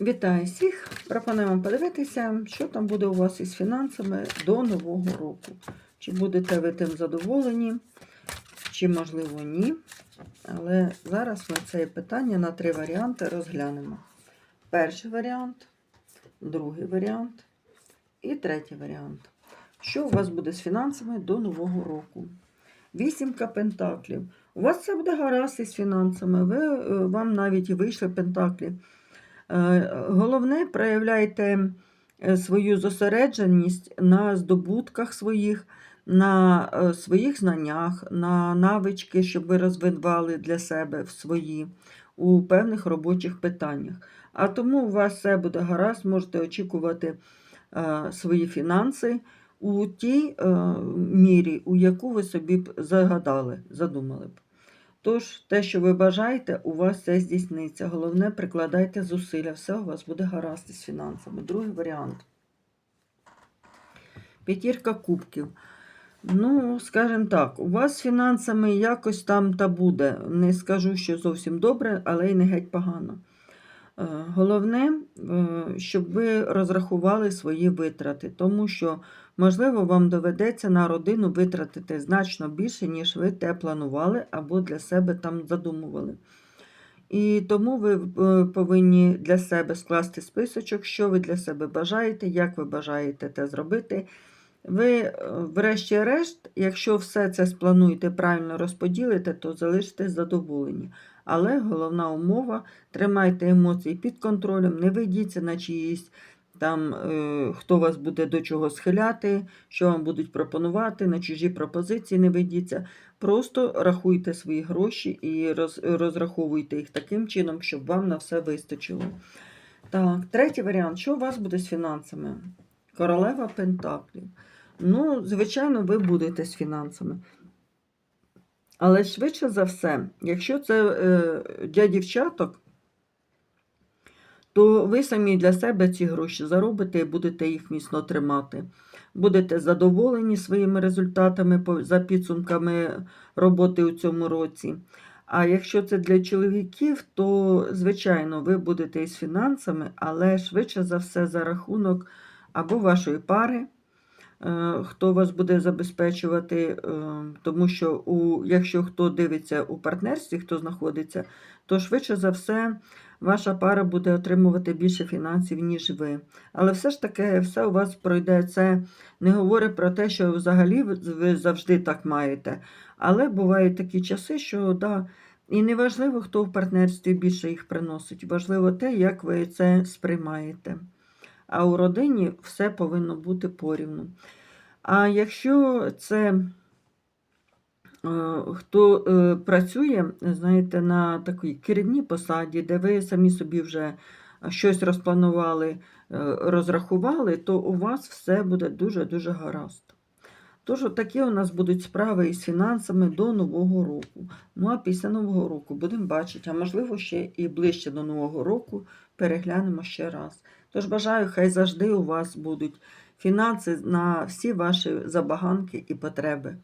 Вітаю всіх! Пропоную вам подивитися, що там буде у вас із фінансами до Нового року. Чи будете ви тим задоволені, чи, можливо, ні. Але зараз ми це питання на три варіанти розглянемо. Перший варіант, другий варіант і третій варіант. Що у вас буде з фінансами до Нового року? Вісімка пентаклів. У вас все буде гаразд із фінансами. Ви, е, вам навіть і вийшли пентаклі. Е, Головне, проявляйте е, свою зосередженість на здобутках своїх, на е, своїх знаннях, на навички, щоб ви розвивали для себе в свої у певних робочих питаннях. А тому у вас все буде гаразд, можете очікувати свої фінанси у тій мірі, у яку ви собі б загадали, задумали б. Тож, те, що ви бажаєте, у вас все здійсниться. Головне, прикладайте зусилля, все у вас буде гаразд із фінансами. Другий варіант. П'ятірка кубків. Ну, скажімо так, у вас з фінансами якось там та буде. Не скажу, що зовсім добре, але й не геть погано. Е, Головне, е, щоб ви розрахували свої витрати, тому що, можливо, вам доведеться на родину витратити значно більше, ніж ви те планували або для себе там задумували. І тому ви е, повинні для себе скласти списочок, що ви для себе бажаєте, як ви бажаєте те зробити. Ви, врешті-решт, якщо все це сплануєте, правильно розподілите, то залишитесь задоволені. Але головна умова тримайте емоції під контролем, не ведіться на чиїсь там, е, хто вас буде до чого схиляти, що вам будуть пропонувати, на чужі пропозиції не ведіться. Просто рахуйте свої гроші і роз, розраховуйте їх таким чином, щоб вам на все вистачило. Так, третій варіант. Що у вас буде з фінансами? Королева Пентаклів. Ну, звичайно, ви будете з фінансами. Але швидше за все, якщо це е, для дівчаток, то ви самі для себе ці гроші заробите і будете їх міцно тримати. Будете задоволені своїми результатами за підсумками роботи у цьому році. А якщо це для чоловіків, то, звичайно, ви будете із фінансами, але швидше за все за рахунок або вашої пари, хто вас буде забезпечувати, е, тому що у, якщо хто дивиться у партнерстві, хто знаходиться, то швидше за все ваша пара буде отримувати більше фінансів, ніж ви. Але все ж таки, все у вас пройде. Це не говорить про те, що взагалі ви завжди так маєте. Але бувають такі часи, що да, і не важливо, хто в партнерстві більше їх приносить. Важливо те, як ви це сприймаєте. А у родині все повинно бути порівну. А якщо це е, хто е, працює, знаєте, на такій керівній посаді, де ви самі собі вже щось розпланували, е, розрахували, то у вас все буде дуже-дуже гаразд. Тож, такі у нас будуть справи із фінансами до Нового року. Ну а після Нового року будемо бачити, а можливо, ще і ближче до Нового року переглянемо ще раз. Тож бажаю, хай завжди у вас будуть фінанси на всі ваші забаганки і потреби.